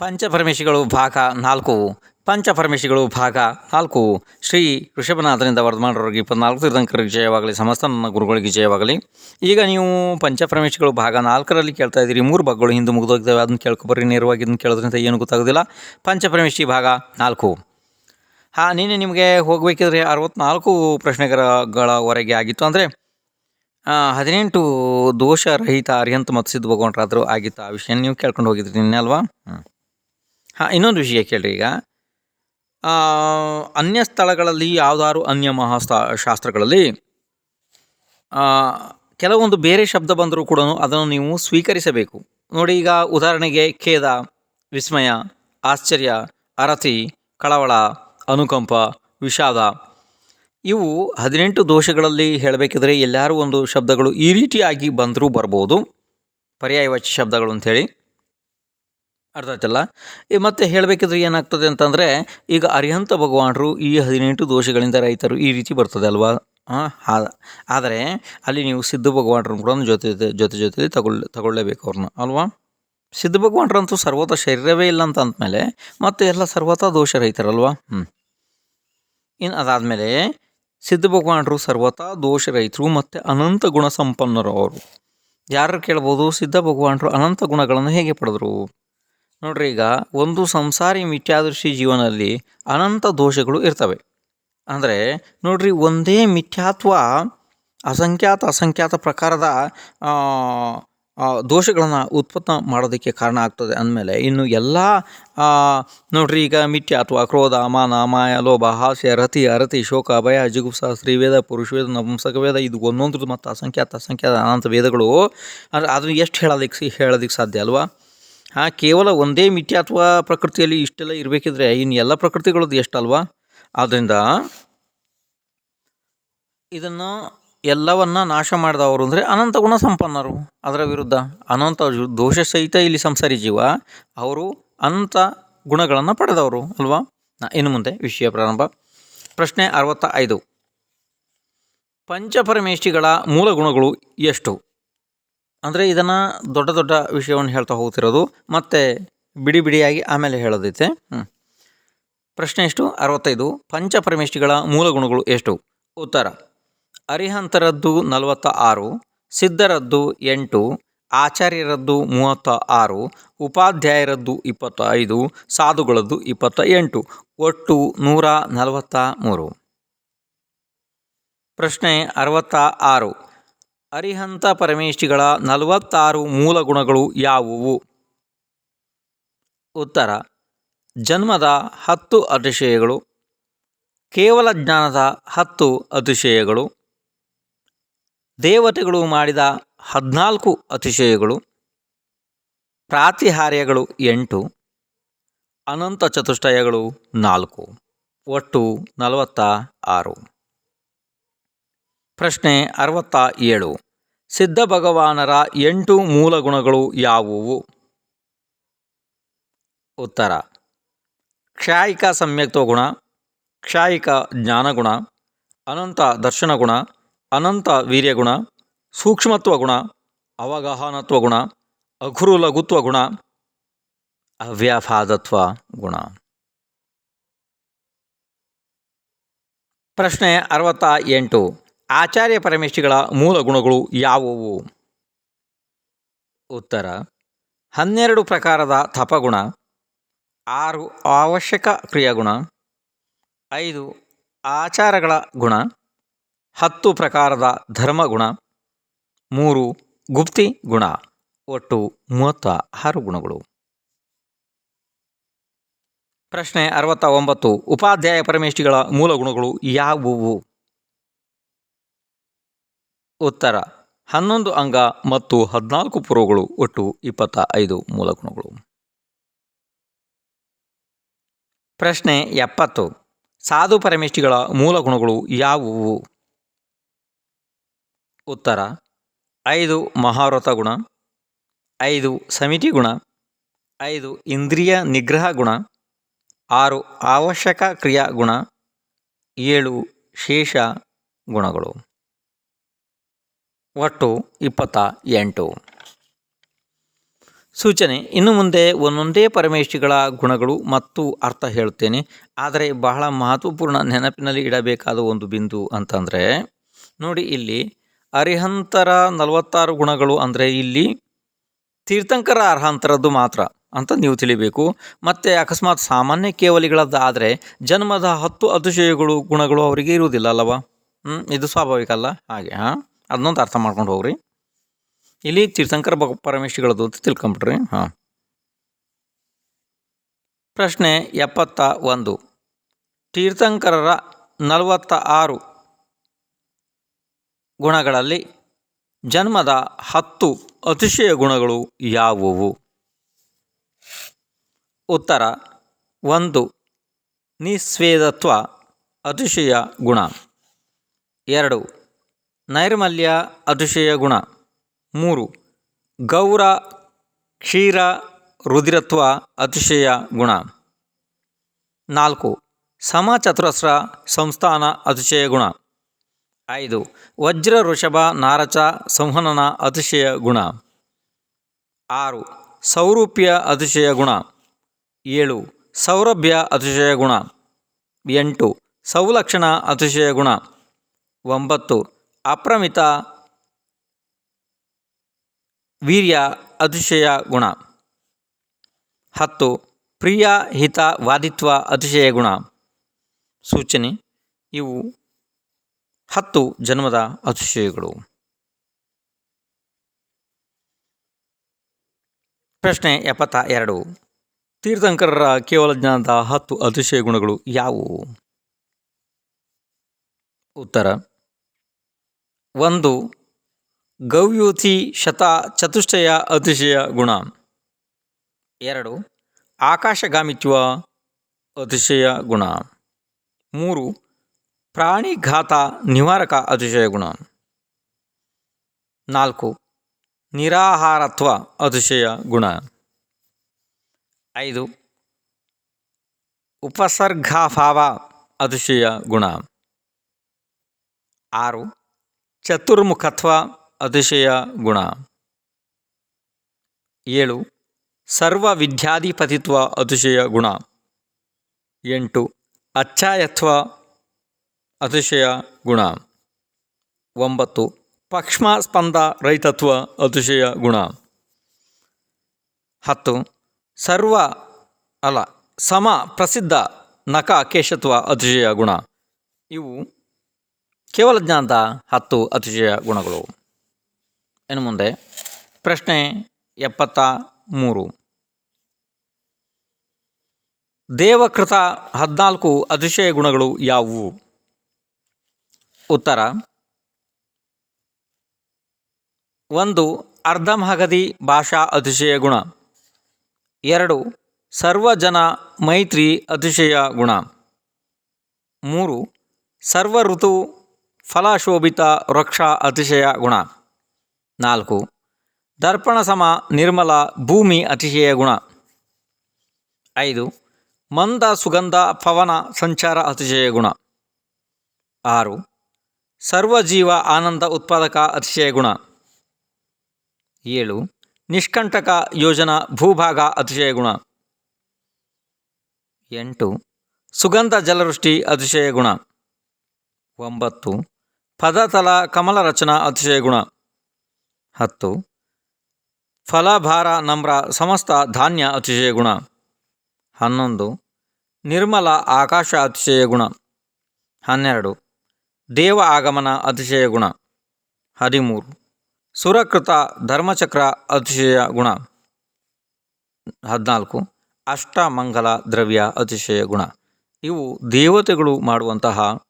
ಪಂಚಪರಮೇಶಿಗಳು ಭಾಗ ನಾಲ್ಕು. ಪಂಚಪರಮೇಶಿಗಳು ಭಾಗ ನಾಲ್ಕು. ಶ್ರೀ ಋಷಭನಾಥನಿಂದ ವರ್ಧಮಾನರವರಿಗೆ ಇಪ್ಪತ್ನಾಲ್ಕು ತೀರ್ಥಂಕರಿಗೆ ಜಯವಾಗಲಿ, ಸಮಸ್ತ ನನ್ನ ಗುರುಗಳಿಗೆ ಜಯವಾಗಲಿ. ಈಗ ನೀವು ಪಂಚಪರಮೇಶಿಗಳು ಭಾಗ ನಾಲ್ಕರಲ್ಲಿ ಕೇಳ್ತಾ ಇದ್ದೀರಿ. ಮೂರು ಭಾಗಗಳು ಹಿಂದೆ ಮುಗಿದೋಗಿದ್ದಾವೆ. ಅದನ್ನು ಕೇಳ್ಕೊಬರ್ರಿ ನೇರವಾಗಿ ಇದನ್ನು ಕೇಳೋದ್ರಿಂದ ಏನು ಗೊತ್ತಾಗೋದಿಲ್ಲ. ಪಂಚಪರಮೇಶಿ ಭಾಗ ನಾಲ್ಕು. ಹಾಂ ನೀನೆ ನಿಮಗೆ ಹೋಗಬೇಕಿದ್ರೆ ಅರವತ್ನಾಲ್ಕು ಪ್ರಶ್ನೆಗಳವರೆಗೆ ಆಗಿತ್ತು. ಅಂದರೆ ಹದಿನೆಂಟು ದೋಷರಹಿತ ಅರ್ಯಂತ ಮತ್ತು ಸಿದ್ಧ ಭಗವಂತರಾದರು ಆಗಿತ್ತು. ಆ ವಿಷಯ ನೀವು ಕೇಳ್ಕೊಂಡು ಹೋಗಿದ್ರಿ ನಿನ್ನೆ ಅಲ್ವಾ? ಹ್ಞೂ ಹಾಂ, ಇನ್ನೊಂದು ವಿಷಯ ಕೇಳಿರಿ ಈಗ. ಅನ್ಯ ಸ್ಥಳಗಳಲ್ಲಿ ಯಾವುದಾದ್ರು ಅನ್ಯ ಮಹಾಸ್ಥ ಶಾಸ್ತ್ರಗಳಲ್ಲಿ ಕೆಲವೊಂದು ಬೇರೆ ಶಬ್ದ ಬಂದರೂ ಕೂಡ ಅದನ್ನು ನೀವು ಸ್ವೀಕರಿಸಬೇಕು. ನೋಡಿ ಈಗ ಉದಾಹರಣೆಗೆ ಖೇದ, ವಿಸ್ಮಯ, ಆಶ್ಚರ್ಯ, ಅರತಿ, ಕಳವಳ, ಅನುಕಂಪ, ವಿಷಾದ. ಇವು ಹದಿನೆಂಟು ದೋಷಗಳಲ್ಲಿ ಹೇಳಬೇಕಿದ್ರೆ ಎಲ್ಲರೂ ಒಂದು ಶಬ್ದಗಳು ಈ ರೀತಿಯಾಗಿ ಬಂದರೂ ಬರ್ಬೋದು. ಪರ್ಯಾಯವಾಚಿ ಶಬ್ದಗಳು ಅಂಥೇಳಿ. ಅರ್ಥ ಆಯ್ತಲ್ಲ? ಈ ಮತ್ತೆ ಹೇಳಬೇಕಿದ್ರೆ ಏನಾಗ್ತದೆ ಅಂತಂದರೆ, ಈಗ ಅರಿಹಂತ ಭಗವಾನರು ಈ ಹದಿನೆಂಟು ದೋಷಗಳಿಂದ ರೈತರು ಈ ರೀತಿ ಬರ್ತದೆ ಅಲ್ವಾ? ಹಾಂ, ಆದರೆ ಅಲ್ಲಿ ನೀವು ಸಿದ್ಧ ಭಗವಾನರನ್ನು ಕೂಡ ಜೊತೆ ಜೊತೆ, ಜೊತೆಲಿ ತಗೊಳ್, ತಗೊಳ್ಳೇಬೇಕು ಅವ್ರನ್ನ, ಅಲ್ವಾ? ಸಿದ್ಧ ಭಗವಾನರಂತೂ ಸರ್ವತ ಶರೀರವೇ ಇಲ್ಲ ಅಂತ ಅಂದಮೇಲೆ ಮತ್ತೆ ಎಲ್ಲ ಸರ್ವತ ದೋಷ ರೈತರಲ್ವಾ? ಹ್ಞೂ ಇನ್ನು ಅದಾದಮೇಲೆ ಸಿದ್ಧ ಭಗವಾನರು ಸರ್ವತಾ ದೋಷ ರೈತರು ಮತ್ತು ಅನಂತ ಗುಣ ಸಂಪನ್ನರು ಅವರು. ಯಾರು ಕೇಳ್ಬೋದು? ಸಿದ್ಧ ಭಗವಾನರು ಅನಂತ ಗುಣಗಳನ್ನು ಹೇಗೆ ಪಡೆದರು? ನೋಡ್ರಿ, ಈಗ ಒಂದು ಸಂಸಾರಿ ಮಿಥ್ಯಾದೃಶಿ ಜೀವನದಲ್ಲಿ ಅನಂತ ದೋಷಗಳು ಇರ್ತವೆ. ಅಂದರೆ ನೋಡ್ರಿ, ಒಂದೇ ಮಿಥ್ಯಾತ್ವ ಅಸಂಖ್ಯಾತ ಅಸಂಖ್ಯಾತ ಪ್ರಕಾರದ ದೋಷಗಳನ್ನು ಉತ್ಪತ್ತ ಮಾಡೋದಕ್ಕೆ ಕಾರಣ ಆಗ್ತದೆ ಅಂದಮೇಲೆ ಇನ್ನು ಎಲ್ಲ ನೋಡ್ರಿ, ಈಗ ಮಿಥ್ಯಾತ್ವ, ಕ್ರೋಧ ಮಾನ ಮಾಯ, ಲೋಭ, ಹಾಸ್ಯ, ರತಿ, ಅರತಿ, ಶೋಕ, ಭಯ, ಜಿಗುಪ್ಸ ಶ್ರೀವೇದ ಪುರುಷವೇದ ನಪುಂಸಕ ವೇದ, ಇದು ಒಂದೊಂದು ಮತ್ತು ಅಸಂಖ್ಯಾತ ಅಸಂಖ್ಯಾತ ಅನಂತ ವೇದಗಳು. ಅಂದರೆ ಅದನ್ನು ಎಷ್ಟು ಹೇಳೋದಕ್ಕೆ ಹೇಳೋದಕ್ಕೆ ಸಾಧ್ಯ ಅಲ್ವಾ? ಹಾಂ, ಕೇವಲ ಒಂದೇ ಮಿತಿ ಅಥವಾ ಪ್ರಕೃತಿಯಲ್ಲಿ ಇಷ್ಟೆಲ್ಲ ಇರಬೇಕಿದ್ರೆ ಇನ್ನು ಎಲ್ಲ ಪ್ರಕೃತಿಗಳದ್ದು ಎಷ್ಟಲ್ವಾ? ಆದ್ದರಿಂದ ಇದನ್ನು ಎಲ್ಲವನ್ನ ನಾಶ ಮಾಡಿದವರು ಅಂದರೆ ಅನಂತ ಗುಣ ಸಂಪನ್ನರು. ಅದರ ವಿರುದ್ಧ ಅನಂತ ದೋಷ ಸಹಿತ ಇಲ್ಲಿ ಸಂಸಾರಿ ಜೀವ, ಅವರು ಅನಂತ ಗುಣಗಳನ್ನು ಪಡೆದವರು, ಅಲ್ವಾ? ಇನ್ನು ಮುಂದೆ ವಿಷಯ ಪ್ರಾರಂಭ. ಪ್ರಶ್ನೆ ಅರವತ್ತ ಐದು ಪಂಚಪರಮೇಷ್ಠಿಗಳ ಮೂಲ ಗುಣಗಳು ಎಷ್ಟು? ಅಂದರೆ ಇದನ್ನು ದೊಡ್ಡ ದೊಡ್ಡ ವಿಷಯವನ್ನು ಹೇಳ್ತಾ ಹೋಗ್ತಿರೋದು. ಮತ್ತು ಬಿಡಿ ಬಿಡಿಯಾಗಿ ಆಮೇಲೆ ಹೇಳೋದೈತೆ. ಹ್ಞೂ ಪ್ರಶ್ನೆ ಎಷ್ಟು? ಅರವತ್ತೈದು. ಪಂಚಪರಮೇಷ್ಠಿಗಳ ಮೂಲ ಗುಣಗಳು ಎಷ್ಟು? ಉತ್ತರ. ಅರಿಹಂತರದ್ದು ನಲವತ್ತ ಆರು ಸಿದ್ಧರದ್ದು ಎಂಟು. ಆಚಾರ್ಯರದ್ದು ಮೂವತ್ತ ಆರು ಉಪಾಧ್ಯಾಯರದ್ದು ಇಪ್ಪತ್ತ ಐದು ಸಾಧುಗಳದ್ದು ಇಪ್ಪತ್ತ ಎಂಟು ಒಟ್ಟು ನೂರ ನಲವತ್ತ ಮೂರು ಪ್ರಶ್ನೆ ಅರವತ್ತ ಆರು ಅರಿಹಂತ ಪರಮೇಷ್ಠಿಗಳ ನಲವತ್ತಾರು ಮೂಲ ಗುಣಗಳು ಯಾವುವು? ಉತ್ತರ, ಜನ್ಮದ ಹತ್ತು ಅತಿಶಯಗಳು, ಕೇವಲ ಜ್ಞಾನದ ಹತ್ತು ಅತಿಶಯಗಳು, ದೇವತೆಗಳು ಮಾಡಿದ ಹದಿನಾಲ್ಕು ಅತಿಶಯಗಳು, ಪ್ರಾತಿಹಾರ್ಯಗಳು ಎಂಟು, ಅನಂತ ಚತುಷ್ಟಯಗಳು ನಾಲ್ಕು, ಒಟ್ಟು ನಲವತ್ತ ಆರು. ಪ್ರಶ್ನೆ ಅರವತ್ತ ಏಳು. ಸಿದ್ಧ ಭಗವಾನರ ಎಂಟು ಮೂಲ ಗುಣಗಳು ಯಾವುವು? ಉತ್ತರ. ಕ್ಷಾಯಿಕ ಸಮ್ಯಕ್ತ್ವ ಗುಣ, ಕ್ಷಾಯಿಕ ಜ್ಞಾನಗುಣ, ಅನಂತ ದರ್ಶನ ಗುಣ ಅನಂತ ವೀರ್ಯಗುಣ, ಸೂಕ್ಷ್ಮತ್ವ ಗುಣ, ಅವಗಾಹನತ್ವ ಗುಣ ಅಘುರು ಲಘುತ್ವ ಗುಣ, ಅವ್ಯಾಫಾದತ್ವ ಗುಣ. ಪ್ರಶ್ನೆ ಅರವತ್ತ ಎಂಟು. ಆಚಾರ್ಯ ಪರಮೇಷ್ಠಿಗಳ ಮೂಲ ಗುಣಗಳು ಯಾವುವು? ಉತ್ತರ, ಹನ್ನೆರಡು ಪ್ರಕಾರದ ತಪಗುಣ, ಆರು ಅವಶ್ಯಕ ಕ್ರಿಯಾಗುಣ, ಐದು ಆಚಾರಗಳ ಗುಣ, ಹತ್ತು ಪ್ರಕಾರದ ಧರ್ಮಗುಣ, ಮೂರು ಗುಪ್ತಿ ಗುಣ, ಒಟ್ಟು ಮೂವತ್ತ ಆರು ಗುಣಗಳು. ಪ್ರಶ್ನೆ ಅರವತ್ತ ಒಂಬತ್ತು, ಉಪಾಧ್ಯಾಯ ಪರಮೇಶ್ವರಿಗಳ ಮೂಲ ಗುಣಗಳು ಯಾವುವು? ಉತ್ತರ. ಹನ್ನೊಂದು ಅಂಗ ಮತ್ತು ಹದಿನಾಲ್ಕು ಪುರುಗಳು ಒಟ್ಟು ಇಪ್ಪತ್ತ ಐದು ಮೂಲ ಗುಣಗಳು ಪ್ರಶ್ನೆ ಎಪ್ಪತ್ತು. ಸಾಧು ಪರಮೇಷ್ಠಿಗಳ ಮೂಲ ಗುಣಗಳು ಯಾವುವು? ಉತ್ತರ. ಐದು ಮಹಾವ್ರತ ಗುಣ. ಐದು ಸಮಿತಿ ಗುಣ. ಐದು ಇಂದ್ರಿಯ ನಿಗ್ರಹ ಗುಣ. ಆರು ಅವಶ್ಯಕ ಕ್ರಿಯಾ ಗುಣ. ಏಳು ಶೇಷ ಗುಣಗಳು. ಒಟ್ಟು ಇಪ್ಪತ್ತ ಎಂಟು. ಸೂಚನೆ, ಇನ್ನು ಮುಂದೆ ಒಂದೊಂದೇ ಪರಮೇಷ್ಠಿಗಳ ಗುಣಗಳು ಮತ್ತು ಅರ್ಥ ಹೇಳ್ತೇನೆ ಆದರೆ ಬಹಳ ಮಹತ್ವಪೂರ್ಣ ನೆನಪಿನಲ್ಲಿ ಇಡಬೇಕಾದ ಒಂದು ಬಿಂದು ಅಂತಂದರೆ, ನೋಡಿ ಇಲ್ಲಿ, ಅರಿಹಂತರ ನಲವತ್ತಾರು ಗುಣಗಳು ಅಂದರೆ ಇಲ್ಲಿ ತೀರ್ಥಂಕರ ಅರ್ಹಂತರದ್ದು ಮಾತ್ರ ಅಂತ ನೀವು ತಿಳಿಬೇಕು. ಮತ್ತು ಅಕಸ್ಮಾತ್ ಸಾಮಾನ್ಯ ಕೇವಲಿಗಳದ್ದಾದರೆ ಜನ್ಮದ ಹತ್ತು ಅತಿಶಯಗಳು ಗುಣಗಳು ಅವರಿಗೆ ಇರುವುದಿಲ್ಲ ಅಲ್ಲವಾ? ಇದು ಸ್ವಾಭಾವಿಕ ಅಲ್ಲ ಹಾಗೆ, ಹಾಂ? ಅದನ್ನೊಂದು ಅರ್ಥ ಮಾಡ್ಕೊಂಡು ಹೋಗ್ರಿ. ಇಲ್ಲಿ ತೀರ್ಥಂಕರ ಬ ಪರಮೇಶ್ವರಿಗಳದ್ದು ಅಂತ ತಿಳ್ಕೊಂಬಿಟ್ರಿ. ಹಾಂ. ಪ್ರಶ್ನೆ ಎಪ್ಪತ್ತ ಒಂದು. ತೀರ್ಥಂಕರರ ನಲವತ್ತ ಆರು ಗುಣಗಳಲ್ಲಿ ಜನ್ಮದ ಹತ್ತು ಅತಿಶಯ ಗುಣಗಳು ಯಾವುವು? ಉತ್ತರ, ಒಂದು, ನಿಸ್ವೇದತ್ವ ಅತಿಶಯ ಗುಣ. ಎರಡು ನೈರ್ಮಲ್ಯ ಅತಿಶಯ ಗುಣ. ಮೂರು, ಗೌರ, ಕ್ಷೀರ ರುದಿರತ್ವ ಅತಿಶಯ ಗುಣ. ನಾಲ್ಕು, ಸಮಚತುರಸ್ರ ಸಂಸ್ಥಾನ ಅತಿಶಯ ಗುಣ. ಐದು, ವಜ್ರ, ಋಷಭ, ನಾರಚ, ಸಂಹನನ ಅತಿಶಯ ಗುಣ. ಆರು, ಸೌರೂಪ್ಯ ಅತಿಶಯ ಗುಣ. ಏಳು, ಸೌರಭ್ಯ ಅತಿಶಯ ಗುಣ. ಎಂಟು, ಸೌಲಕ್ಷಣ ಅತಿಶಯ ಗುಣ. ಒಂಬತ್ತು ಅಪ್ರಮಿತ ವೀರ್ಯ ಅತಿಶಯ ಗುಣ. ಹತ್ತು, ಪ್ರಿಯ ಹಿತ ವಾದಿತ್ವ ಅತಿಶಯ ಗುಣ. ಸೂಚನೆ, ಇವು ಹತ್ತು ಜನ್ಮದ ಅತಿಶಯಗಳು. ಪ್ರಶ್ನೆ ಎಪ್ಪತ್ತ ಎರಡು. ತೀರ್ಥಂಕರರ ಕೇವಲ ಜ್ಞಾನದ ಹತ್ತು ಅತಿಶಯ ಗುಣಗಳು ಯಾವುವು? ಉತ್ತರ ಒಂದು ಗವ್ಯೂಥಿ ಶತ ಚತುಷ್ಟಯ ಅತಿಶಯ ಗುಣ. ಎರಡು, ಆಕಾಶಗಾಮಿತ್ವ ಅತಿಶಯ ಗುಣ. ಮೂರು, ಪ್ರಾಣಿಘಾತ ನಿವಾರಕ ಅತಿಶಯ ಗುಣ. ನಾಲ್ಕು, ನಿರಾಹಾರತ್ವ ಅತಿಶಯ ಗುಣ. ಐದು, ಉಪಸರ್ಗಾಭಾವ ಅತಿಶಯ ಗುಣ. ಆರು ಚತುರ್ಮುಖತ್ವ ಅತಿಶಯ ಗುಣ. ಏಳು. ಸರ್ವ ವಿದ್ಯಾಧಿಪತಿತ್ವ ಅತಿಶಯ ಗುಣ. ಎಂಟು. ಅಚ್ಚಾಯತ್ವ ಅತಿಶಯ ಗುಣ. ಒಂಬತ್ತು. ಪಕ್ಷ್ಮ ಸ್ಪಂದ ರೈತತ್ವ ಅತಿಶಯ ಗುಣ. ಹತ್ತು. ಸರ್ವ ಅಲ್ಲ, ಸಮ ಪ್ರಸಿದ್ಧ ನಕ ಕೇಶತ್ವ ಅತಿಶಯ ಗುಣ. ಇವು ಕೇವಲ ಜ್ಞಾನದ ಹತ್ತು ಅತಿಶಯ ಗುಣಗಳು. ಇನ್ನು ಮುಂದೆ ಪ್ರಶ್ನೆ ಎಪ್ಪತ್ತ ಮೂರು. ದೇವಕೃತ ಹದಿನಾಲ್ಕು ಅತಿಶಯ ಗುಣಗಳು ಯಾವುವು? ಉತ್ತರ, ಒಂದು ಅರ್ಧಮಹಗದಿ ಭಾಷಾ ಅತಿಶಯ ಗುಣ. ಎರಡು ಸರ್ವಜನ ಮೈತ್ರಿ ಅತಿಶಯ ಗುಣ. ಮೂರು ಸರ್ವ ಋತು ಫಲಶೋಭಿತ ವೃಕ್ಷ ಅತಿಶಯ ಗುಣ. ನಾಲ್ಕು, ದರ್ಪಣ ಸಮ ನಿರ್ಮಲ ಭೂಮಿ ಅತಿಶಯ ಗುಣ. ಐದು, ಮಂದ ಸುಗಂಧ ಪವನ ಸಂಚಾರ ಅತಿಶಯ ಗುಣ. ಆರು, ಸರ್ವಜೀವ ಆನಂದ ಉತ್ಪಾದಕ ಅತಿಶಯ ಗುಣ. ಏಳು, ನಿಷ್ಕಂಟಕ ಯೋಜನಾ ಭೂಭಾಗ ಅತಿಶಯ ಗುಣ. ಎಂಟು, ಸುಗಂಧ ಜಲವೃಷ್ಟಿ ಅತಿಶಯ ಗುಣ. ಒಂಬತ್ತು ಪದತಲ ಕಮಲ ರಚನಾ ಅತಿಶಯ ಗುಣ. ಹತ್ತು. ಫಲಭಾರ ನಮ್ರ ಸಮಸ್ತ ಧಾನ್ಯ ಅತಿಶಯ ಗುಣ. ಹನ್ನೊಂದು. ನಿರ್ಮಲ ಆಕಾಶ ಅತಿಶಯ ಗುಣ. ಹನ್ನೆರಡು. ದೇವ ಆಗಮನ ಅತಿಶಯ ಗುಣ. ಹದಿಮೂರು. ಸುರಕೃತ ಧರ್ಮಚಕ್ರ ಅತಿಶಯ ಗುಣ. ಹದಿನಾಲ್ಕು. ಅಷ್ಟಮಂಗಲ ದ್ರವ್ಯ ಅತಿಶಯ ಗುಣ. ಇವು ದೇವತೆಗಳು ಮಾಡುವಂತಹ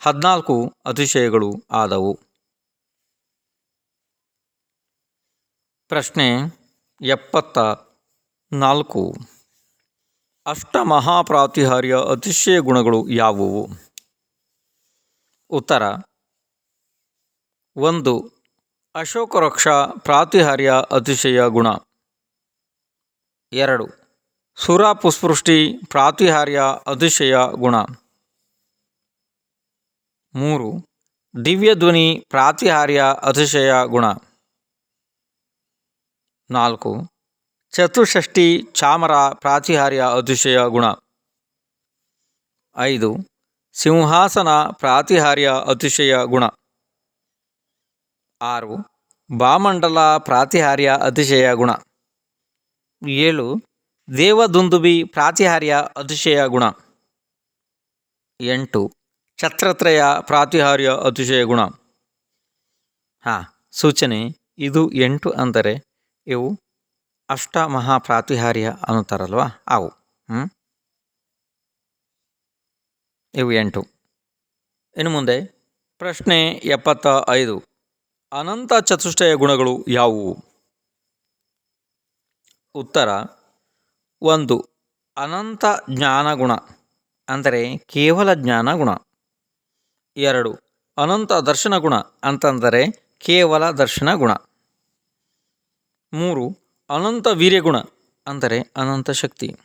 ಹದಿನಾಲ್ಕು ಅತಿಶಯಗಳು ಆದವು. ಪ್ರಶ್ನೆ ಎಪ್ಪತ್ತ ನಾಲ್ಕು. ಅಷ್ಟಮಹಾಪ್ರಾತಿಹಾರ್ಯ ಅತಿಶಯ ಗುಣಗಳು ಯಾವುವು? ಉತ್ತರ, ಒಂದು ಅಶೋಕವೃಕ್ಷ ಪ್ರಾತಿಹಾರ್ಯ ಅತಿಶಯ ಗುಣ. ಎರಡು, ಸುರಪುಸ್ಪೃಷ್ಟಿ ಪ್ರಾತಿಹಾರ್ಯ ಅತಿಶಯ ಗುಣ. ಮೂರು ದಿವ್ಯಧ್ವನಿ ಪ್ರಾತಿಹಾರ್ಯ, ಅತಿಶಯ ಗುಣ. ನಾಲ್ಕು ಚತುಷ್ಷಷ್ಟಿ ಚಾಮರ, ಪ್ರಾತಿಹಾರ್ಯ, ಅತಿಶಯ ಗುಣ. ಐದು, ಸಿಂಹಾಸನ, ಪ್ರಾತಿಹಾರ್ಯ, ಅತಿಶಯ ಗುಣ. ಆರು, ಬಾಮಂಡಲ, ಪ್ರಾತಿಹಾರ್ಯ, ಅತಿಶಯ ಗುಣ. ಏಳು, ದೇವದುಂದುಬಿ, ಪ್ರಾತಿಹಾರ್ಯ, ಅತಿಶಯ ಗುಣ. ಎಂಟು ಛತ್ರತ್ರಯ ಪ್ರಾತಿಹಾರ್ಯ ಅತಿಶಯ ಗುಣ. ಹಾಂ, ಸೂಚನೆ, ಇದು ಎಂಟು ಅಂದರೆ ಇವು ಅಷ್ಟ ಮಹಾ ಪ್ರಾತಿಹಾರ್ಯ ಅನ್ನುತ್ತಾರಲ್ವ ಅವು ಹ್ಞೂ ಇವು ಎಂಟು. ಇನ್ನು ಮುಂದೆ, ಪ್ರಶ್ನೆ ಎಪ್ಪತ್ತ ಐದು. ಅನಂತ ಚತುಷ್ಟಯ ಗುಣಗಳು ಯಾವುವು? ಉತ್ತರ, ಒಂದು, ಅನಂತ ಜ್ಞಾನ ಗುಣ ಅಂದರೆ ಕೇವಲ ಜ್ಞಾನ ಗುಣ ಎರಡು. ಅನಂತ ದರ್ಶನ ಗುಣ ಅಂತಂದರೆ ಕೇವಲ ದರ್ಶನ ಗುಣ. ಮೂರು. ಅನಂತ ವೀರ್ಯಗುಣ ಅಂದರೆ ಅನಂತ ಶಕ್ತಿ.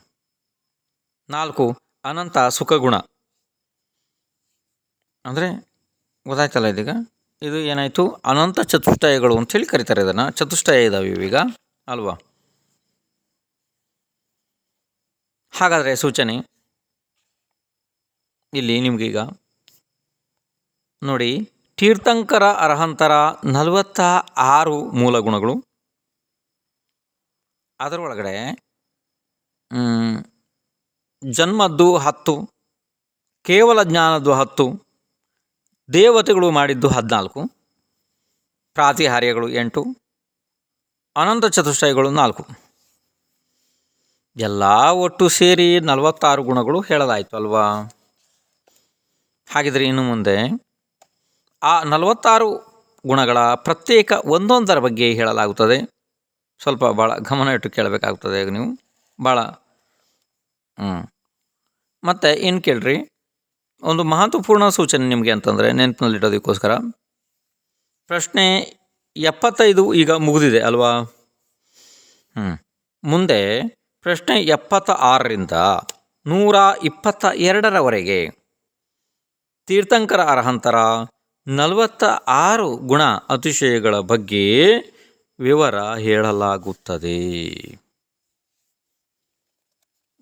ನಾಲ್ಕು. ಅನಂತ ಸುಖಗುಣ. ಅಂದರೆ ಗೊತ್ತಾಯ್ತಲ್ಲ ಇದೀಗ? ಇದು ಏನಾಯಿತು? ಅನಂತ ಚತುಷ್ಟಯಗಳು ಹೇಳಿ ಕರೀತಾರೆ ಇದನ್ನು. ಚತುಷ್ಟಯ ಇದಾವೆ ಇವೀಗ. ಅಲ್ವಾ? ಹಾಗಾದರೆ ಸೂಚನೆ. ಇಲ್ಲಿ ನಿಮಗೀಗ ನೋಡಿ, ತೀರ್ಥಂಕರ ಅರ್ಹಂತರ ನಲವತ್ತ ಆರು ಮೂಲ ಗುಣಗಳು ಅದರೊಳಗಡೆ ಜನ್ಮದ್ದು ಹತ್ತು, ಕೇವಲ ಜ್ಞಾನದ್ದು ಹತ್ತು, ದೇವತೆಗಳು ಮಾಡಿದ್ದು ಹದಿನಾಲ್ಕು, ಪ್ರಾತಿಹಾರ್ಯಗಳು ಎಂಟು, ಅನಂತ ಚತುಷ್ಟಯಗಳು ನಾಲ್ಕು. ಎಲ್ಲ ಒಟ್ಟು ಸೇರಿ ನಲವತ್ತಾರು ಗುಣಗಳು ಹೇಳಲಾಯಿತು ಅಲ್ವಾ ಹಾಗಿದ್ರೆ ಇನ್ನು ಮುಂದೆ ಆ ನಲವತ್ತಾರು ಗುಣಗಳ ಪ್ರತ್ಯೇಕ ಒಂದೊಂದರ ಬಗ್ಗೆ ಹೇಳಲಾಗುತ್ತದೆ. ಸ್ವಲ್ಪ ಭಾಳ ಗಮನ ಇಟ್ಟು ಕೇಳಬೇಕಾಗ್ತದೆ ನೀವು. ಭಾಳ ಹ್ಞೂ ಮತ್ತು ಏನು ಕೇಳ್ರಿ. ಒಂದು ಮಹತ್ವಪೂರ್ಣ ಸೂಚನೆ ನಿಮಗೆ ಅಂತಂದರೆ ನೆನಪಿನಲ್ಲಿಡೋದಕ್ಕೋಸ್ಕರ ಪ್ರಶ್ನೆ ಎಪ್ಪತ್ತೈದು ಈಗ ಮುಗಿದಿದೆ ಅಲ್ವಾ? ಹ್ಞೂ ಮುಂದೆ ಪ್ರಶ್ನೆ ಎಪ್ಪತ್ತ ಆರರಿಂದ ನೂರ ಇಪ್ಪತ್ತ ಎರಡರವರೆಗೆ ತೀರ್ಥಂಕರ ಅರ್ಹಂತರ? ನಲವತ್ತ ಆರು ಗುಣ ಅತಿಶಯಗಳ ಬಗ್ಗೆ ವಿವರ ಹೇಳಲಾಗುತ್ತದೆ.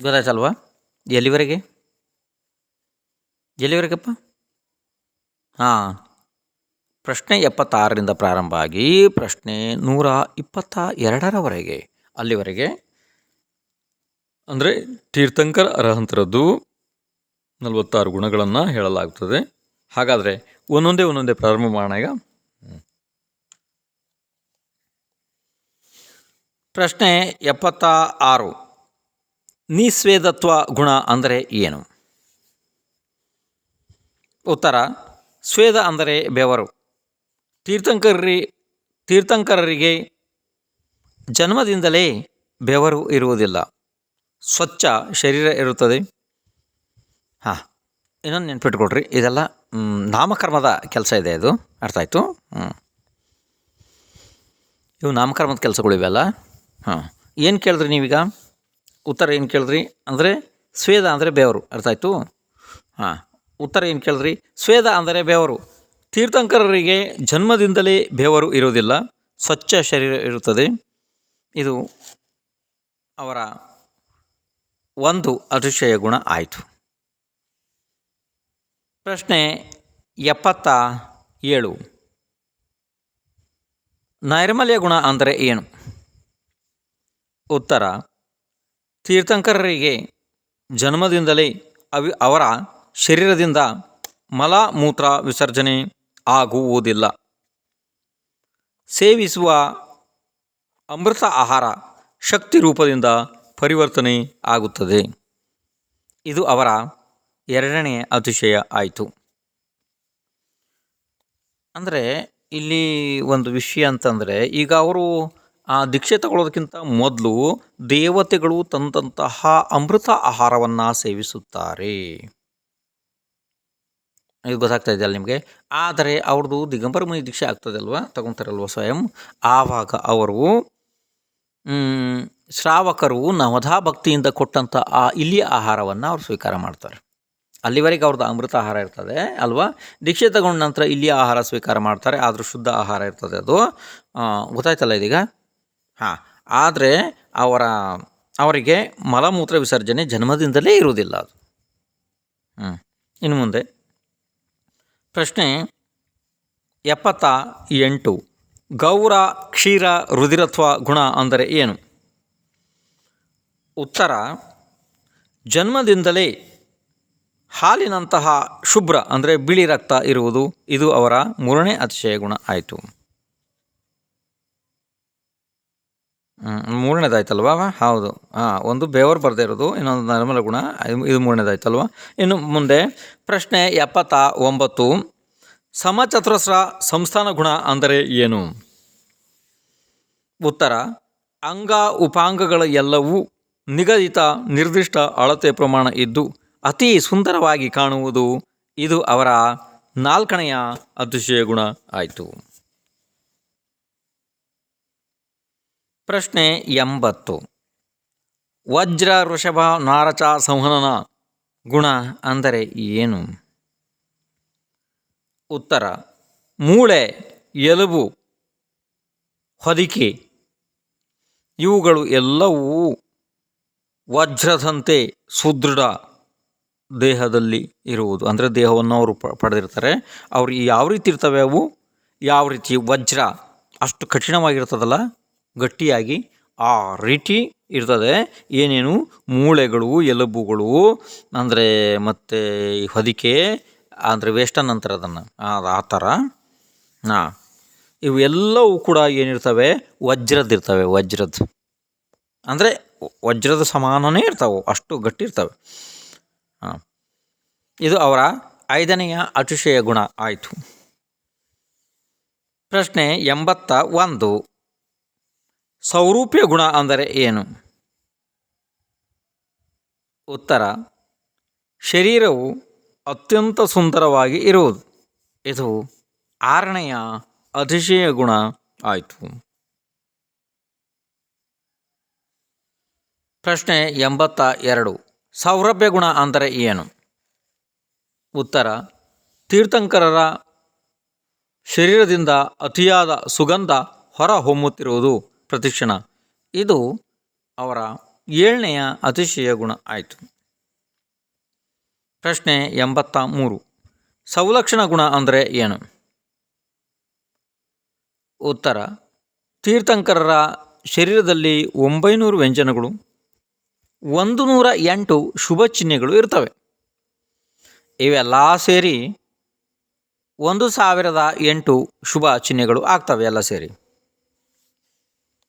ಗೊತ್ತಾಯ್ತಲ್ವಾ? ಎಲ್ಲಿವರೆಗೆ? ಎಲ್ಲಿವರೆಗಪ್ಪ? ಹಾಂ, ಪ್ರಶ್ನೆ ಎಪ್ಪತ್ತಾರರಿಂದ ಪ್ರಾರಂಭ ಆಗಿ ಪ್ರಶ್ನೆ ನೂರ ಇಪ್ಪತ್ತ ಎರಡರವರೆಗೆ ಅಲ್ಲಿವರೆಗೆ? ಅಂದರೆ ತೀರ್ಥಂಕರ ಅರ್ಹಂತರದ್ದು ನಲವತ್ತಾರು ಗುಣಗಳನ್ನು ಹೇಳಲಾಗುತ್ತದೆ. ಹಾಗಾದರೆ ಒಂದೊಂದೇ ಒಂದೊಂದೇ ಪ್ರಾರಂಭ ಮಾಡೋಣ ಈಗ. ಪ್ರಶ್ನೆ ಎಪ್ಪತ್ತ ಆರು. ನಿಸ್ವೇದತ್ವ ಗುಣ ಅಂದರೆ ಏನು? ಉತ್ತರ, ಸ್ವೇದ ಅಂದರೆ ಬೆವರು. ತೀರ್ಥಂಕರರಿ, ತೀರ್ಥಂಕರರಿಗೆ ಜನ್ಮದಿಂದಲೇ ಬೆವರು ಇರುವುದಿಲ್ಲ. ಸ್ವಚ್ಛ ಶರೀರ ಇರುತ್ತದೆ. ಹಾಂ, ಇನ್ನೊಂದು ನೆನ್ಪಿಟ್ಕೊಡ್ರಿ, ಇದೆಲ್ಲ ನಾಮಕರ್ಮದ ಕೆಲಸ ಇದೆ ಇದು. ಅರ್ಥ ಆಯಿತು? ಹ್ಞೂ ಇವು ನಾಮಕರ್ಮದ ಕೆಲಸಗಳು ಇವೆಲ್ಲ. ಹಾಂ. ಏನು ಕೇಳಿದ್ರಿ ನೀವೀಗ? ಉತ್ತರ ಏನು ಕೇಳಿದ್ರಿ? ಅಂದರೆ ಸ್ವೇದ ಅಂದರೆ ಬೇವರು. ಅರ್ಥ ಆಯಿತು? ಹಾಂ. ಉತ್ತರ ಏನು ಕೇಳಿದ್ರಿ? ಸ್ವೇದ ಅಂದರೆ ಬೇವರು. ತೀರ್ಥಂಕರರಿಗೆ ಜನ್ಮದಿಂದಲೇ ಬೇವರು ಇರುವುದಿಲ್ಲ. ಸ್ವಚ್ಛ ಶರೀರ ಇರುತ್ತದೆ. ಇದು ಅವರ ಒಂದು ಅತಿಶಯ ಗುಣ ಆಯಿತು. ಪ್ರಶ್ನೆ ಎಪ್ಪತ್ತ ಏಳು. ನೈರ್ಮಲ್ಯ ಗುಣ ಅಂದರೆ ಏನು? ಉತ್ತರ, ತೀರ್ಥಂಕರರಿಗೆ ಜನ್ಮದಿಂದಲೇ ಅವಿ ಅವರ ಶರೀರದಿಂದ ಮಲ ಮೂತ್ರ ವಿಸರ್ಜನೆ ಆಗುವುದಿಲ್ಲ. ಸೇವಿಸುವ ಅಮೃತ ಆಹಾರ ಶಕ್ತಿ ರೂಪದಿಂದ ಪರಿವರ್ತನೆ ಆಗುತ್ತದೆ. ಇದು ಅವರ ಎರಡನೆಯ ಅತಿಶಯ ಆಯಿತು. ಅಂದರೆ ಇಲ್ಲಿ ಒಂದು ವಿಷಯ ಅಂತಂದರೆ, ಈಗ ಅವರು ಆ ದೀಕ್ಷೆ ತಗೊಳ್ಳೋದಕ್ಕಿಂತ ಮೊದಲು ದೇವತೆಗಳು ತಂದಂತಹ ಅಮೃತ ಆಹಾರವನ್ನು ಸೇವಿಸುತ್ತಾರೆ. ಇದು ಗೊತ್ತಾಗ್ತಾ ಇದೆಯಲ್ಲ ನಿಮಗೆ? ಆದರೆ ಅವ್ರದ್ದು ದಿಗಂಬರ ಮುನಿ ದೀಕ್ಷೆ ಆಗ್ತದಲ್ವ ತಗೊತಾರಲ್ವ ಸ್ವಯಂ? ಆವಾಗ ಅವರು ಶ್ರಾವಕರು ನವಧಾ ಭಕ್ತಿಯಿಂದ ಕೊಟ್ಟಂಥ ಆ ಇಲಿಯ ಆಹಾರವನ್ನು ಅವರು ಸ್ವೀಕಾರ ಮಾಡ್ತಾರೆ. ಅಲ್ಲಿವರೆಗೆ ಅವ್ರದ್ದು ಅಮೃತ ಆಹಾರ ಇರ್ತದೆ, ಅಲ್ವಾ? ದೀಕ್ಷೆ ತಗೊಂಡ ನಂತರ ಇಲ್ಲಿ ಆಹಾರ ಸ್ವೀಕಾರ ಮಾಡ್ತಾರೆ, ಆದರೂ ಶುದ್ಧ ಆಹಾರ ಇರ್ತದೆ ಅದು. ಗೊತ್ತಾಯ್ತಲ್ಲ ಇದೀಗ? ಹಾಂ, ಆದರೆ ಅವರ, ಅವರಿಗೆ ಮಲಮೂತ್ರ ವಿಸರ್ಜನೆ ಜನ್ಮದಿಂದಲೇ ಇರುವುದಿಲ್ಲ ಅದು. ಹ್ಞೂ ಇನ್ನು ಮುಂದೆ. ಪ್ರಶ್ನೆ, ಎಪ್ಪತ್ತ ಎಂಟು. ಗೌರ, ಕ್ಷೀರ ರುದಿರತ್ವ ಗುಣ ಅಂದರೆ ಏನು? ಉತ್ತರ, ಜನ್ಮದಿಂದಲೇ ಹಾಲಿನಂತಹ ಶುಭ್ರ ಅಂದರೆ ಬಿಳಿ ರಕ್ತ ಇರುವುದು, ಇದು ಅವರ ಮೂರನೇ ಅತಿಶಯ ಗುಣ. ಆಯಿತು. ಮೂರನೇದಾಯ್ತಲ್ವಾ? ಹೌದು. ಹಾಂ ಒಂದು ಬೇವರು ಬರದೇ ಇರೋದು, ಇನ್ನೊಂದು ನರ್ಮಲ ಗುಣ ಇದು- ಮೂರನೇದಾಯ್ತಲ್ವಾ? ಇನ್ನು ಮುಂದೆ ಪ್ರಶ್ನೆ ಎಪ್ಪತ್ತ ಒಂಬತ್ತು. ಸಮಚತುರಸ್ರ ಸಂಸ್ಥಾನ ಗುಣ ಅಂದರೆ ಏನು? ಉತ್ತರ, ಅಂಗ ಉಪಾಂಗಗಳ ಎಲ್ಲವೂ ನಿಗದಿತ ನಿರ್ದಿಷ್ಟ ಅಳತೆ ಪ್ರಮಾಣ ಇದ್ದು ಅತಿ ಸುಂದರವಾಗಿ ಕಾಣುವುದು ಇದು ಅವರ ನಾಲ್ಕನೆಯ ಅತಿಶಯ ಗುಣ ಆಯಿತು. ಪ್ರಶ್ನೆ ಎಂಬತ್ತು. ವಜ್ರ ವೃಷಭ ನಾರಚ ಸಂವಹನ ಗುಣ ಅಂದರೆ ಏನು? ಉತ್ತರ. ಮೂಳೆ, ಎಲುಬು, ಹೊದಿಕೆ. ಇವುಗಳು ಎಲ್ಲವೂ ವಜ್ರದಂತೆ ಸುದೃಢ. ದೇಹದಲ್ಲಿ ಇರುವುದು, ಅಂದರೆ ದೇಹವನ್ನು ಅವರು ಪಡೆದಿರ್ತಾರೆ. ಅವ್ರು ಯಾವ ರೀತಿ ಇರ್ತವೆ ಅವು? ಯಾವ ರೀತಿ? ವಜ್ರ. ಅಷ್ಟು ಕಠಿಣವಾಗಿರ್ತದಲ್ಲ? ಗಟ್ಟಿಯಾಗಿ ಆ ರೀತಿ ಇರ್ತದೆ. ಏನೇನು? ಮೂಳೆಗಳು, ಎಲುಬುಗಳು, ಅಂದರೆ ಮತ್ತು ಹೊದಿಕೆ, ಅಂದರೆ ವೇಸ್ಟನ್ ಅಂತಾರೆ ಅದನ್ನು. ಆ ಥರ. ಹಾಂ. ಇವೆಲ್ಲವೂ ಕೂಡ ಏನಿರ್ತವೆ? ವಜ್ರದ್ದಿರ್ತವೆ ವಜ್ರದ್ದು ಅಂದರೆ, ವಜ್ರದ ಸಮಾನನೇ ಇರ್ತಾವೆ, ಅಷ್ಟು ಗಟ್ಟಿ ಇರ್ತವೆ. ಇದು ಅವರ ಐದನೆಯ ಅತಿಶಯ ಗುಣ ಆಯಿತು. ಪ್ರಶ್ನೆ ಎಂಬತ್ತ ಒಂದು. ಸೌರೂಪ್ಯ ಗುಣ ಅಂದರೆ ಏನು? ಉತ್ತರ, ಶರೀರವು ಅತ್ಯಂತ ಸುಂದರವಾಗಿ ಇರುವುದು. ಇದು ಆರನೆಯ ಅತಿಶಯ ಗುಣ ಆಯಿತು. ಪ್ರಶ್ನೆ ಎಂಬತ್ತ ಎರಡು. ಸೌರಭ್ಯ ಗುಣ ಅಂದರೆ ಏನು? ಉತ್ತರ, ತೀರ್ಥಂಕರರ ಶರೀರದಿಂದ ಅತಿಯಾದ ಸುಗಂಧ ಹೊರ ಹೊಮ್ಮುತ್ತಿರುವುದು ಪ್ರತಿಕ್ಷಣ. ಇದು ಅವರ ಏಳನೆಯ ಅತಿಶಯ ಗುಣ ಆಯಿತು. ಪ್ರಶ್ನೆ ಎಂಬತ್ತ ಮೂರು. ಸೌಲಕ್ಷಣ ಗುಣ ಅಂದರೆ ಏನು? ಉತ್ತರ, ತೀರ್ಥಂಕರರ ಶರೀರದಲ್ಲಿ ಒಂಬೈನೂರು ವ್ಯಂಜನಗಳು ಒಂದು ನೂರ ಎಂಟು ಶುಭ ಚಿಹ್ನೆಗಳು ಇರ್ತವೆ. ಇವೆಲ್ಲ ಸೇರಿ ಒಂದು ಸಾವಿರದ ಎಂಟು ಶುಭ ಚಿಹ್ನೆಗಳು ಆಗ್ತವೆ ಎಲ್ಲ ಸೇರಿ.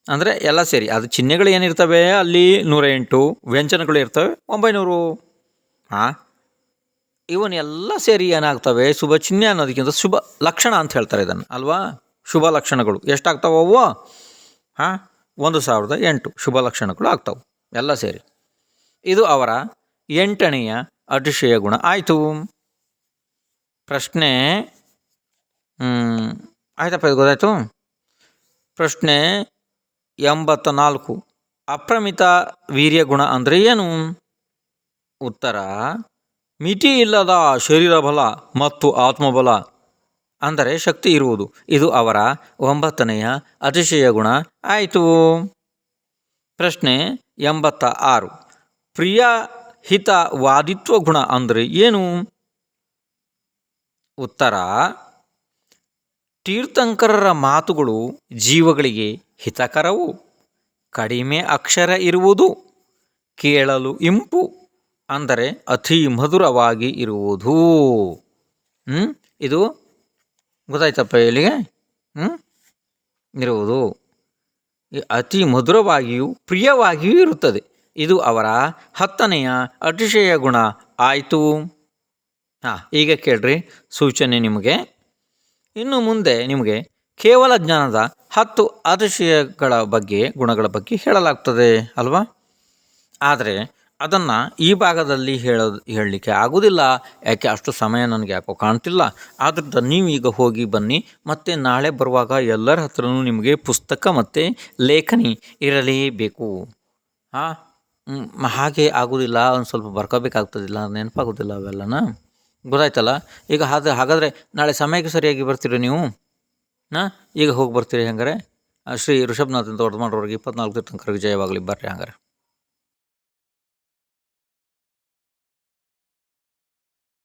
ಅಂದರೆ ಎಲ್ಲ ಸೇರಿ. ಅದು ಚಿಹ್ನೆಗಳು ಏನಿರ್ತವೆ? ಅಲ್ಲಿ ನೂರ ಎಂಟು, ವ್ಯಂಜನಗಳು ಇರ್ತವೆ, ಒಂಬೈನೂರು. ಹಾಂ ಇವನ್ನೆಲ್ಲ ಸೇರಿ ಏನಾಗ್ತವೆ? ಶುಭ ಚಿಹ್ನೆ ಅನ್ನೋದಕ್ಕಿಂತ ಶುಭ ಲಕ್ಷಣ ಅಂತ ಹೇಳ್ತಾರೆ ಇದನ್ನು, ಅಲ್ವಾ? ಶುಭ ಲಕ್ಷಣಗಳು. ಎಷ್ಟಾಗ್ತಾವೆ ಅವು ಹಾಂ ಒಂದು ಸಾವಿರದ ಎಂಟು ಶುಭ ಲಕ್ಷಣಗಳು ಆಗ್ತವೆ ಎಲ್ಲ ಸೇರಿ. ಇದು ಅವರ ಎಂಟನೆಯ ಅತಿಶಯ ಗುಣ. ಆಯಿತು. ಪ್ರಶ್ನೆ ಆಯ್ತಪ್ಪ, ಇದು ಗೊತ್ತಾಯ್ತು? ಪ್ರಶ್ನೆ ಎಂಬತ್ತ ನಾಲ್ಕು ಅಪ್ರಮಿತ ವೀರ್ಯ ಗುಣ ಅಂದರೆ ಏನು? ಉತ್ತರ, ಮಿತಿ ಇಲ್ಲದ ಶರೀರ ಬಲ ಮತ್ತು ಆತ್ಮಬಲ ಅಂದರೆ ಶಕ್ತಿ ಇರುವುದು. ಇದು ಅವರ ಒಂಬತ್ತನೆಯ ಅತಿಶಯ ಗುಣ. ಆಯಿತು. ಪ್ರಶ್ನೆ ಎಂಬತ್ತ ಆರು ಪ್ರಿಯ ಹಿತ ವಾದಿತ್ವ ಗುಣ ಅಂದರೆ ಏನು? ಉತ್ತರ, ತೀರ್ಥಂಕರರ ಮಾತುಗಳು ಜೀವಗಳಿಗೆ ಹಿತಕರವು, ಕಡಿಮೆ ಅಕ್ಷರ ಇರುವುದು, ಕೇಳಲು ಇಂಪು ಅಂದರೆ ಅತಿ ಮಧುರವಾಗಿ ಇರುವುದು? ಇದು ಗೊತ್ತಾಯ್ತಪ್ಪ ಇಲ್ಲಿಗೆ ಇರುವುದು. ಅತಿ ಮಧುರವಾಗಿಯೂ ಪ್ರಿಯವಾಗಿಯೂ ಇರುತ್ತದೆ. ಇದು ಅವರ ಹತ್ತನೆಯ ಅತಿಶಯ ಗುಣ. ಆಯಿತು. ಹಾಂ, ಈಗ ಕೇಳ್ರಿ. ಸೂಚನೆ ನಿಮಗೆ. ಇನ್ನು ಮುಂದೆ ನಿಮಗೆ ಕೇವಲ ಜ್ಞಾನದ ಹತ್ತು ಅತಿಶಯಗಳ ಬಗ್ಗೆ, ಗುಣಗಳ ಬಗ್ಗೆ ಹೇಳಲಾಗ್ತದೆ, ಅಲ್ವಾ? ಆದರೆ ಅದನ್ನು ಈ ಭಾಗದಲ್ಲಿ ಹೇಳೋದು ಹೇಳಲಿಕ್ಕೆ ಆಗೋದಿಲ್ಲ. ಯಾಕೆ? ಅಷ್ಟು ಸಮಯ ನನಗೆ ಯಾಕೋ ಕಾಣ್ತಿಲ್ಲ. ಆದ್ರಿಂದ ನೀವು ಈಗ ಹೋಗಿ ಬನ್ನಿ. ಮತ್ತು ನಾಳೆ ಬರುವಾಗ ಎಲ್ಲರ ಹತ್ರನೂ ನಿಮಗೆ ಪುಸ್ತಕ ಮತ್ತು ಲೇಖನಿ ಇರಲೇಬೇಕು. ಹಾಂ? ಹ್ಮ್, ಹಾಗೆ ಆಗೋದಿಲ್ಲ ಒಂದು ಸ್ವಲ್ಪ ಬರ್ಕೋಬೇಕಾಗ್ತದಿಲ್ಲ ನೆನಪಾಗೋದಿಲ್ಲ ಅವೆಲ್ಲನ. ಗೊತ್ತಾಯ್ತಲ್ಲ? ಈಗ ಹಾಗೆ ಹಾಗಾದರೆ ನಾಳೆ ಸಮಯಕ್ಕೆ ಸರಿಯಾಗಿ ಬರ್ತೀರಿ ನೀವು? ಹಾಂ ಈಗ ಹೋಗಿ ಬರ್ತೀರಿ ಹಂಗಾರೆ? ಶ್ರೀ ಋಷಭನಾಥ್ ಅಂತ ಮಾಡೋರಿಗೆ ಇಪ್ಪತ್ನಾಲ್ಕು ತನಕ ಜಯವಾಗಲಿ ಬರ್ರಿ ಹಂಗಾರೆ.